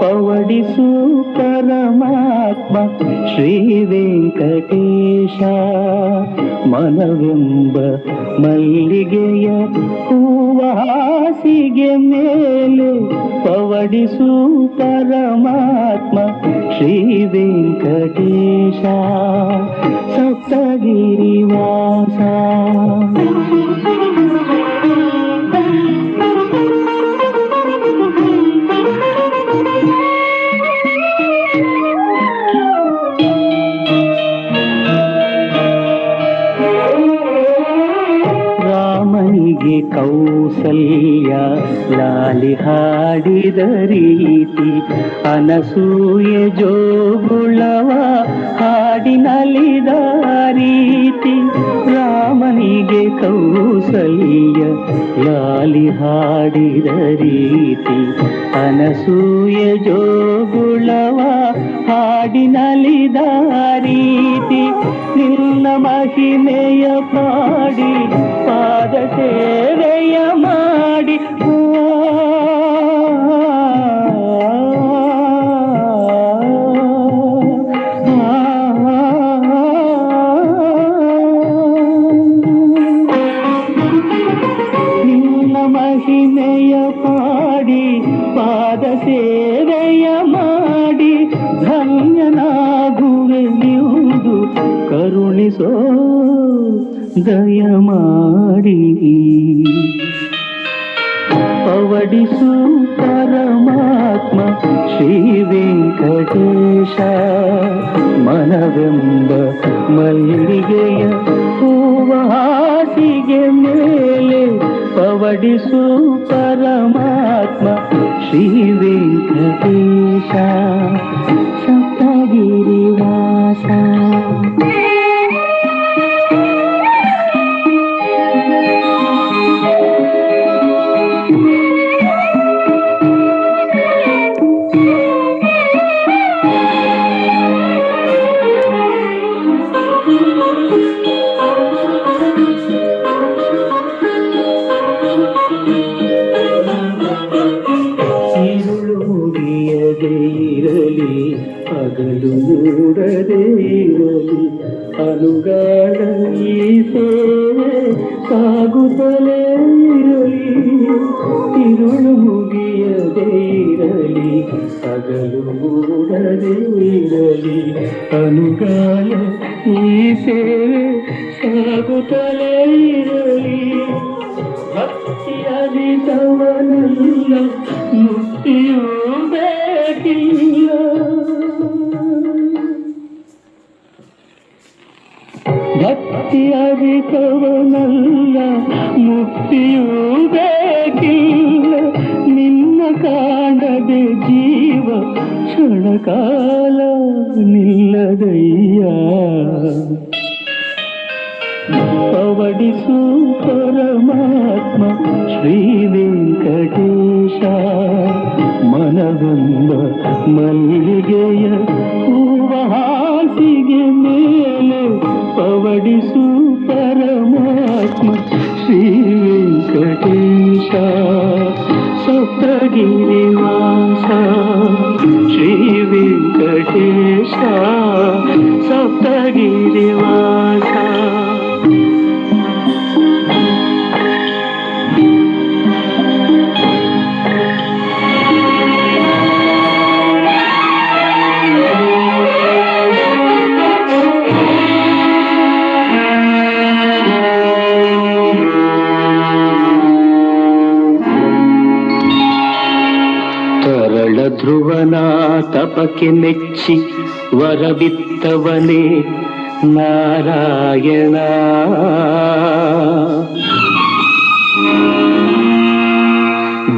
ಪವಡಿಸು ಪರಮಾತ್ಮ ಶ್ರೀ ವೆಂಕಟೇಶ ಮನವೆಂಬ ಮಲ್ಲಿಗೆಯ ಹೂವ ಹಾಸಿಗೆ ಮೇಲೆ ಪವಡಿಸು ಪರಮಾತ್ಮ श्री वेंकटेश सप्तगिरिवासा। ರಾಮನಿಗೆ ಕೌಸಲ್ಯ ಲಾಲಿ ಹಾಡಿದ ರೀತಿ, ಅನಸೂಯೆ ಜೋಗುಳವ ಹಾಡಿನಲಿದ ರೀತಿ, ರಾಮನಿಗೆ ಕೌಸಲ್ಯ ಲಾಲಿ ಹಾಡಿದ ರೀತಿ, ಅನಸೂಯೆ ಜೋಗುಳವ ಹಾಡಿನಲಿದ ರೀತಿ. ನಿನ್ನ ಮಹಿಮೆಯ ಪಾಡಿ ಪಾದ ಸೇವೆಯ ಮಾಡಿ ನಿನ್ನ ಮಹಿಮೆಯ ಪಾಡಿ ಪಾದ ಸೇವೆಯ ಕರುಣಿಸೋ ದಯ ಮಾಡಿ. ಪವಡಿಸು ಪರಮಾತ್ಮ ಶ್ರೀ ವೆಂಕಟೇಶ. ಮನವೆಂಬ ಮಲ್ಲಿಗೆಯ ಹೂವಾಸಿಗೆ ಮೇಲೆ ಪವಡಿಸು ಪರಮಾತ್ಮ ಶ್ರೀ ವೆಂಕಟೇಶ. ಸಾಗುತ್ತಲೇ ಇರಲಿ ತಿರುಳು ಮುಗಿಯದೇ ಇರಲಿ ಹಗಲು ಮೂಡದೇ ಇರಲಿ ಅನುಕಾಲ ಈ ಸೇವೆ ಸಾಗುತ್ತಲೇ ಇರಲಿ ಭಕ್ತಿಯಲ್ಲಿ ತವನಲ್ಲ ಮುಕ್ತಿಯೋ ಭಕ್ತಿಯರಿದವನಲ್ಲ ಮುಕ್ತಿಯೂ ಬೇಕಿಲ್ಲ ನಿನ್ನ ಕಾಣದೆ ಜೀವ ಕ್ಷಣಕಾಲ ನಿಲ್ಲದಯ್ಯ ಪವಡಿಸು ಪರಮಾತ್ಮ ಶ್ರೀ ವೆಂಕಟೇಶ सप्तगिरिवास श्रीवेङ्कटेश ತಪಕ್ಕೆ ಮೆಚ್ಚಿ ವರವಿತ್ತವನೇ ನಾರಾಯಣ.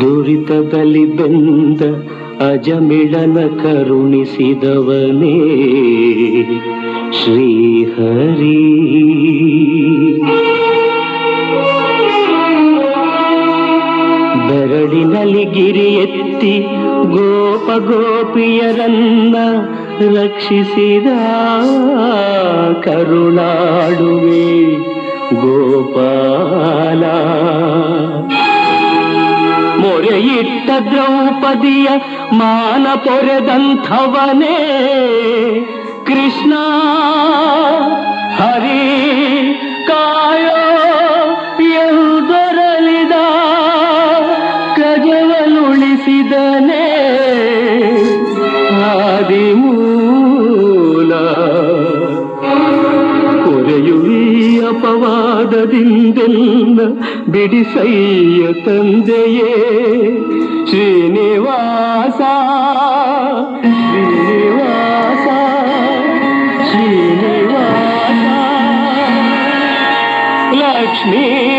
ದುರಿತದಲ್ಲಿ ಬಂದ ಅಜಮಿಳನ ಕರುಣಿಸಿದವನೇ ಶ್ರೀಹರಿ. ಬೆರಳಿನಲ್ಲಿ ಗಿರಿ ಎತ್ತಿ ಗೋಪ ಗೋಪಿಯರನ್ನ ರಕ್ಷಿಸಿದ ಕರುಣಾಡುವೆ ಗೋಪಾಲ ಮೊರೆಯಿಟ್ಟ ದ್ರೌಪದಿಯ ಮಾನ ಪೊರೆದಂಥವನೇ ಕೃಷ್ಣ ಬಿಡಿಸಯ್ಯ ತಂದೆಯೇ ಶ್ರೀನಿವಾಸ ಶ್ರೀನಿವಾಸ ಶ್ರೀನಿವಾಸ ಲಕ್ಷ್ಮೀಶ